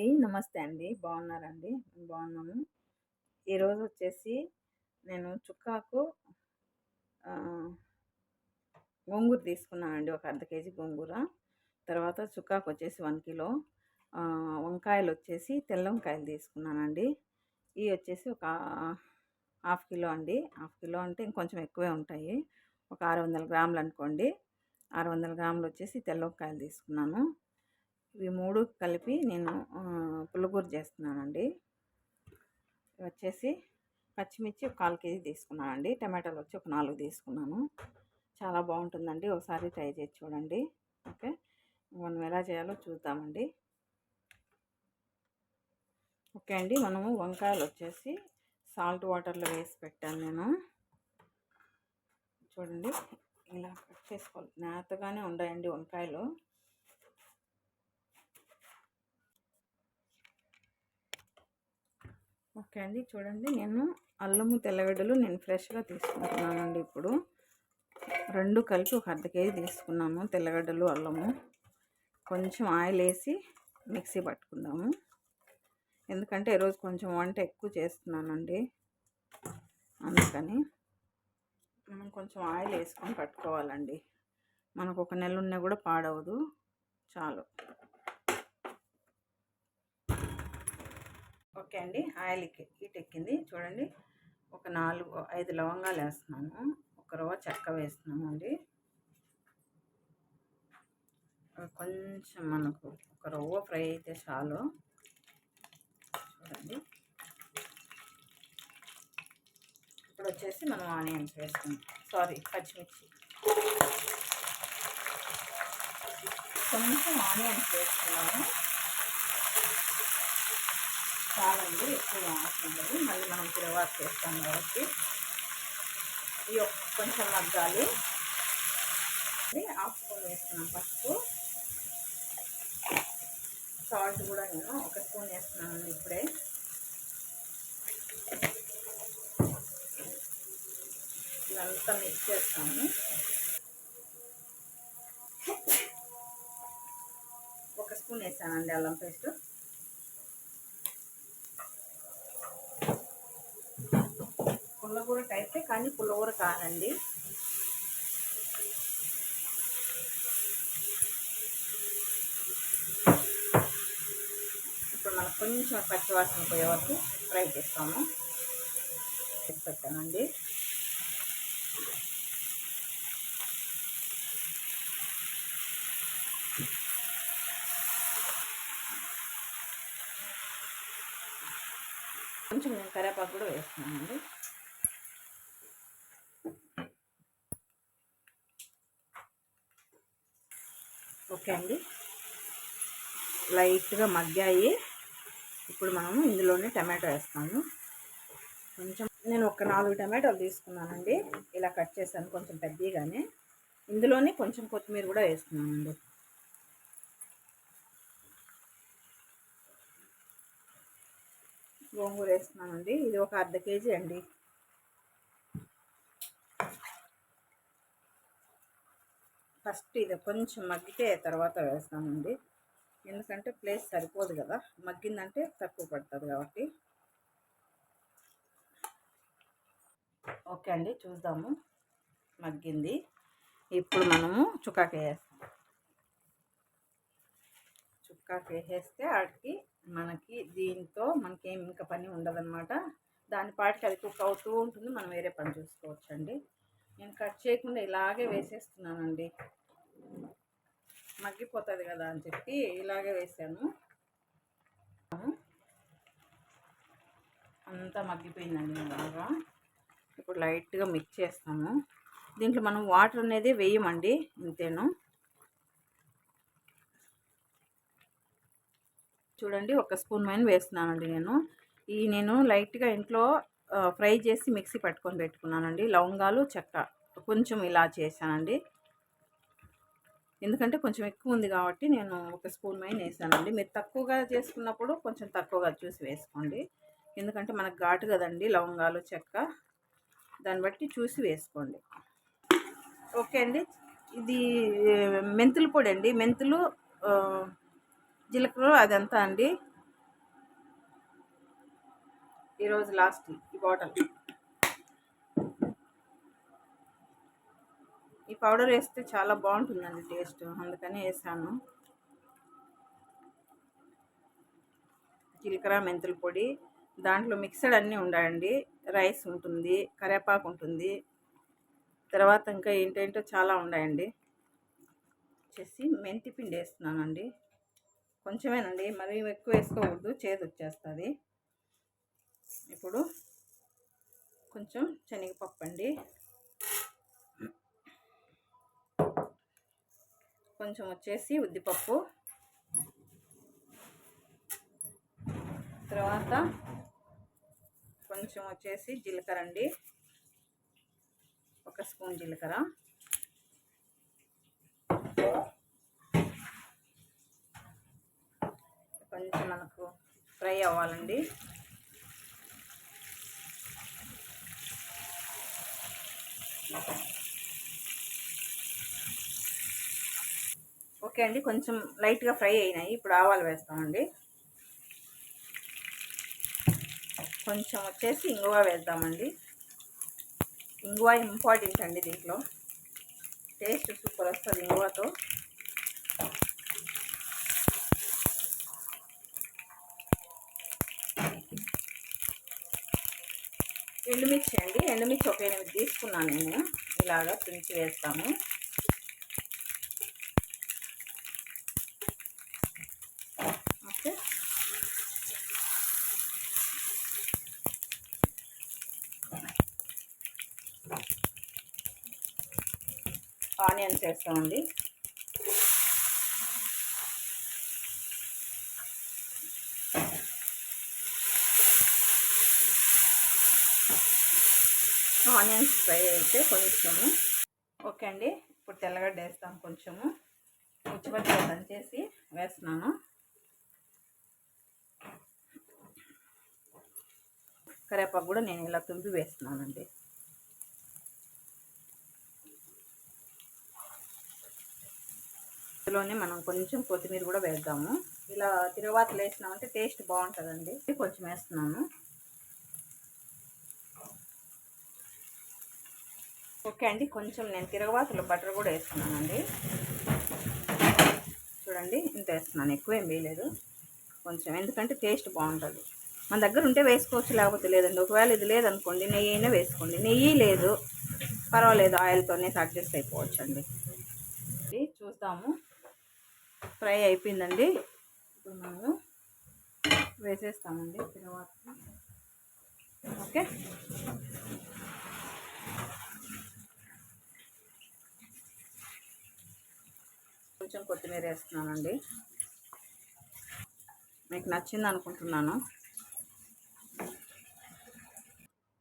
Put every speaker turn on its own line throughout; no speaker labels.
అండి. నమస్తే అండి. బాగున్నారండి? మేము బాగున్నాము. ఈరోజు వచ్చేసి నేను చుక్కాకు గోంగూర తీసుకున్నానండి. ఒక అర్ధ కేజీ గోంగూర. తర్వాత చుక్కాకు వచ్చేసి వన్ కిలో. వంకాయలు వచ్చేసి తెల్ల వంకాయలు తీసుకున్నానండి. ఇవి వచ్చేసి ఒక హాఫ్ కిలో అండి. హాఫ్ కిలో అంటే ఇంకొంచెం ఎక్కువే ఉంటాయి. ఒక ఆరు వందల గ్రాములు అనుకోండి. ఆరు వందల గ్రాములు వచ్చేసి తెల్ల వంకాయలు తీసుకున్నాను. ఇవి మూడు కలిపి నేను పులిగూర పుల్లగూర చేస్తున్నానండి. వచ్చేసి పచ్చిమిర్చి ఒక కాల్ కేజీ తీసుకున్నానండి. టమాటాలు వచ్చి ఒక నాలుగు తీసుకున్నాను. చాలా బాగుంటుందండి. ఒకసారి ట్రై చేసి చూడండి. ఓకే? మనం ఎలా చేయాలో చూద్దామండి. ఓకే అండి. మనము వంకాయలు వచ్చేసి సాల్ట్ వాటర్లో వేసి పెట్టాను నేను. చూడండి. ఇలా కట్ చేసుకోవాలి. నేతగానే ఉన్నాయండి వంకాయలు. ఓకే అండి. చూడండి నేను అల్లము తెల్లగడ్డలు నేను ఫ్రెష్గా తీసుకుంటున్నానండి ఇప్పుడు. రెండు కలిపి ఒక అర్ధ కేజీ తీసుకున్నాను తెల్లగడ్డలు అల్లము. కొంచెం ఆయిల్ వేసి మిక్సీ పట్టుకుందాము. ఎందుకంటే ఈరోజు కొంచెం వంట ఎక్కువ చేస్తున్నానండి. అందుకని మనం కొంచెం ఆయిల్ వేసుకొని పట్టుకోవాలండి. మనకు ఒక నెల ఉన్నా కూడా పాడవదు. చాలు. ఓకే అండి. ఆయిల్ హీట్ ఎక్కింది. చూడండి. ఒక నాలుగు ఐదు లవంగాలు వేస్తున్నాను. ఒక రవ్వ చెక్క వేస్తున్నాము అండి. కొంచెం మనకు ఒక రవ్వ ఫ్రై అయితే చాలు. చూడండి. ఇప్పుడు వచ్చేసి మనం ఆనియన్స్ వేసుకుంటాం సారీ పచ్చిమిర్చి. కొంచెం ఆనియన్స్ వేసుకున్నాము చాలండి ఎక్కువ అవసరం లేదు మళ్ళీ మనం తిరవాత చేస్తాం కాబట్టి ఇవి కొంచెం మగ్గాలి. హాఫ్ స్పూన్ వేస్తున్నాం పసుపు. సాల్ట్ కూడా నేను ఒక స్పూన్ వేస్తున్నాను ఇప్పుడే. ఇదంతా మిక్స్ చేస్తాము. ఒక స్పూన్ వేసానండి అల్లం పేస్ట్. పుల్లగూర టైపే కానీ పుల్లగూర కాదండి. ఇప్పుడు మనకు కొంచెం పచ్చివాసన పోయే వరకు ఫ్రై చేస్తాము. పెట్టానండి. కొంచెం నేను కరేపాకు కూడా వేస్తున్నానండి ఓకే అండి. లైట్గా మగ్గాయి. ఇప్పుడు మనము ఇందులోనే టమాటో వేస్తాము. కొంచెం నేను ఒక నాలుగు టమాటోలు తీసుకున్నానండి. ఇలా కట్ చేశాను కొంచెం పెద్దగానే. ఇందులోనే కొంచెం కొత్తిమీర కూడా వేస్తున్నానండి. గోంగూర వేస్తున్నానండి. ఇది ఒక అర్ధ కేజీ అండి. ఫస్ట్ ఇది కొంచెం మగ్గితే తర్వాత వేస్తామండి ఎందుకంటే ప్లేస్ సరిపోదు కదా. మగ్గిందంటే తక్కువ పడుతుంది కాబట్టి. ఓకే అండి చూద్దాము. మగ్గింది. ఇప్పుడు మనము చుక్కాకి వేస్తాం. చుక్కాకి వేసేస్తే వాటికి మనకి దీంతో మనకేం ఇంకా పని ఉండదన్నమాట. దాని పాటికి అది కుక్ అవుతూ ఉంటుంది. మనం వేరే పని చూసుకోవచ్చండి. నేను కట్ చేయకుండా ఇలాగే వేసేస్తున్నానండి. మగ్గిపోతుంది కదా అని చెప్పి ఇలాగే వేసాను. అంతా మగ్గిపోయిందండి బాగా. ఇప్పుడు లైట్గా మిక్స్ చేస్తాము దీంట్లో మనం వాటర్ అనేది వేయమండి ఇంతేను. చూడండి ఒక స్పూన్ మైన వేస్తున్నానండి నేను. ఈ నేను లైట్గా ఇంట్లో ఫ్రై చేసి మిక్సీ పట్టుకొని పెట్టుకున్నానండి. లవంగాలు చెక్క కొంచెం ఇలా చేశానండి. ఎందుకంటే కొంచెం ఎక్కువ ఉంది కాబట్టి నేను ఒక స్పూన్ పైన వేసానండి. మీరు తక్కువగా చేసుకున్నప్పుడు కొంచెం తక్కువగా చూసి వేసుకోండి. ఎందుకంటే మనకు ఘాటు కదండి లవంగాలు చెక్క. దాన్ని బట్టి చూసి వేసుకోండి. ఓకే అండి. ఇది మెంతుల పొడి అండి. మెంతులు జీలకర్ర అదంతా అండి. ఈరోజు లాస్ట్ ఈ బాటిల్. ఈ పౌడర్ వేస్తే చాలా బాగుంటుందండి టేస్ట్. అందుకని వేసాను. జీలకర్ర మెంతుల పొడి. దాంట్లో మిక్సడ్ అన్నీ ఉండాయండి రైస్ ఉంటుంది కరేపాకు ఉంటుంది. తర్వాత ఇంకా ఏంటేంటో చాలా ఉన్నాయండి. వచ్చేసి మెంతి పిండి వేస్తున్నానండి. కొంచెమేనండి మరీ ఎక్కువ వేసుకోకూడదు చేదు వచ్చేస్తుంది. ఇప్పుడు కొంచెం శనగపప్పు అండి కొంచెం వచ్చేసి ఉద్దిపప్పు. తర్వాత కొంచెం వచ్చేసి జీలకర్ర అండి. ఒక స్పూన్ జీలకర్ర. కొంచెం మనకు ఫ్రై అవ్వాలండి. ఓకే అండి. కొంచెం లైట్గా ఫ్రై అయినాయి. ఇప్పుడు ఆవాలు వేస్తామండి. కొంచెం వచ్చేసి ఇంగువ వేద్దామండి. ఇంగువ ఇంపార్టెంట్ అండి దీంట్లో. టేస్ట్ సూపర్ వస్తుంది ఇంగువతో. ఎండుమిర్చి అండి. ఎండుమిర్చి ఒక ఎనిమిది తీసుకున్నాను నేను. ఇలాగా తుంచి వేస్తాము ఓకే ఆనియన్స్ వేస్తామండి ఆనియన్స్ ఫ్రై అయితే కొంచెము. ఓకే అండి ఇప్పుడు తెల్లగడ్డ వేస్తాం కొంచెము. ఉచ్చిపచ్చిగా దంచేసి వేస్తున్నాను. కరేపాకు కూడా నేను ఇలా తుంపి వేస్తున్నానండి. అందులోనే మనం కొంచెం కొత్తిమీర కూడా వేద్దాము. ఇలా తిరువాతలు వేసినామంటే టేస్ట్ బాగుంటుందండి. కొంచెం వేస్తున్నాను. ఓకే అండి కొంచెం నేను తిరగవాతలు బటర్ కూడా వేస్తున్నానండి. చూడండి ఇంత వేస్తున్నాను ఎక్కువ ఏం వేయలేదు. కొంచెం ఎందుకంటే టేస్ట్ బాగుంటుంది. మన దగ్గర ఉంటే వేసుకోవచ్చు లేకపోతే లేదండి. ఒకవేళ ఇది లేదనుకోండి నెయ్యి అయినా వేసుకోండి. నెయ్యి లేదు పర్వాలేదు ఆయిల్తోనే అడ్జస్ట్ అయిపోవచ్చు అండి చూద్దాము. ఫ్రై అయిపోయిందండి. ఇప్పుడు మనము వేసేస్తామండి తర్వాత. ఓకే? కొంచెం కొత్తిమీర వేస్తున్నానండి. మీకు నచ్చింది అనుకుంటున్నాను.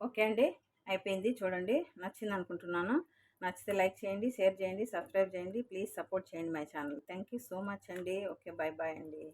ఓకే అండి. అయిపోయింది చూడండి. నచ్చింది అనుకుంటున్నాను. నచ్చితే లైక్ చేయండి షేర్ చేయండి సబ్స్క్రైబ్ చేయండి. ప్లీజ్ సపోర్ట్ చేయండి my channel. Thank you so much అండి. ఓకే బాయ్ బాయ్ అండి.